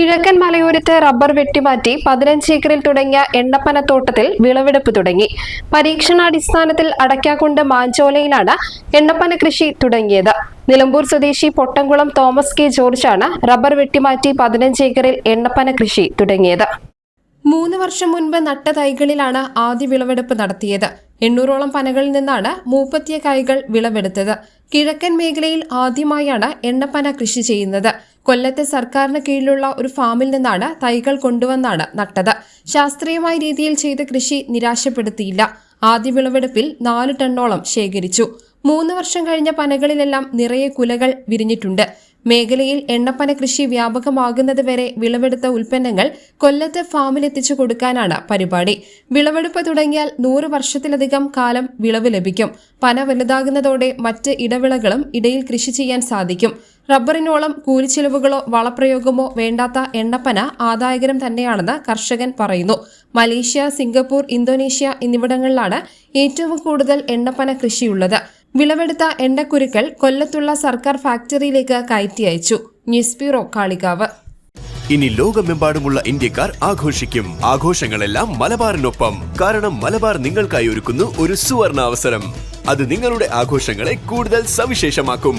കിഴക്കൻ മലയോരത്ത് റബ്ബർ വെട്ടിമാറ്റി പതിനഞ്ച് ഏക്കറിൽ തുടങ്ങിയ എണ്ണപ്പനത്തോട്ടത്തിൽ വിളവെടുപ്പ് തുടങ്ങി. പരീക്ഷണാടിസ്ഥാനത്തിൽ അടയ്ക്കാക്കുണ്ട് മാഞ്ചോലയിലാണ് എണ്ണപ്പന കൃഷി തുടങ്ങിയത്. നിലമ്പൂർ സ്വദേശി പൊട്ടംകുളം തോമസ് കെ ജോർജാണ് റബ്ബർ വെട്ടിമാറ്റി പതിനഞ്ച് ഏക്കറിൽ എണ്ണപ്പന കൃഷി തുടങ്ങിയത്. മൂന്ന് വർഷം മുൻപ് നട്ട തൈകളിലാണ് ആദ്യ വിളവെടുപ്പ് നടത്തിയത്. എണ്ണൂറോളം പനകളിൽ നിന്നാണ് മൂപ്പത്തിയ കായ്കൾ വിളവെടുത്തത്. കിഴക്കൻ മേഖലയിൽ ആദ്യമായാണ് എണ്ണപ്പന കൃഷി ചെയ്യുന്നത്. കൊല്ലത്തെ സർക്കാരിന് കീഴിലുള്ള ഒരു ഫാമിൽ നിന്നാണ് തൈകൾ കൊണ്ടുവന്നാണ് നട്ടത്. ശാസ്ത്രീയമായ രീതിയിൽ ചെയ്ത കൃഷി നിരാശപ്പെടുത്തിയില്ല. ആദ്യ വിളവെടുപ്പിൽ നാല് ടണ്ണോളം ശേഖരിച്ചു. മൂന്ന് വർഷം കഴിഞ്ഞ പനകളിലെല്ലാം നിറയെ കുലകൾ വിരിഞ്ഞിട്ടുണ്ട്. മേഖലയിൽ എണ്ണപ്പന കൃഷി വ്യാപകമാകുന്നത് വരെ വിളവെടുത്ത ഉൽപ്പന്നങ്ങൾ കൊല്ലത്ത് ഫാമിലെത്തിച്ചു കൊടുക്കാനാണ് പരിപാടി. വിളവെടുപ്പ് തുടങ്ങിയാൽ നൂറ് വർഷത്തിലധികം കാലം വിളവ് ലഭിക്കും. പന വലുതാകുന്നതോടെ മറ്റ് ഇടവിളകളും ഇടയിൽ കൃഷി ചെയ്യാൻ സാധിക്കും. റബ്ബറിനോളം കൂലിച്ചെലവുകളോ വളപ്രയോഗമോ വേണ്ടാത്ത എണ്ണപ്പന ആദായകരം തന്നെയാണെന്ന് കർഷകൻ പറയുന്നു. മലേഷ്യ സിംഗപ്പൂർ ഇന്തോനേഷ്യ എന്നിവിടങ്ങളിലാണ് ഏറ്റവും കൂടുതൽ എണ്ണപ്പന കൃഷിയുള്ളത്. വിളവെടുത്ത എണ്ണക്കുരുക്കൾ കൊല്ലത്തുള്ള സർക്കാർ ഫാക്ടറിയിലേക്ക് കയറ്റി അയച്ചു. News bureau Kalikavu. ഇനി ലോകമെമ്പാടുമുള്ള ഇന്ത്യക്കാർ ആഘോഷിക്കും. ആഘോഷങ്ങളെല്ലാം മലബാറിനൊപ്പം. കാരണം മലബാർ നിങ്ങൾക്കായി ഒരുക്കുന്നു ഒരു സുവർണ അവസരം അത് നിങ്ങളുടെ ആഘോഷങ്ങളെ കൂടുതൽ സവിശേഷമാക്കും.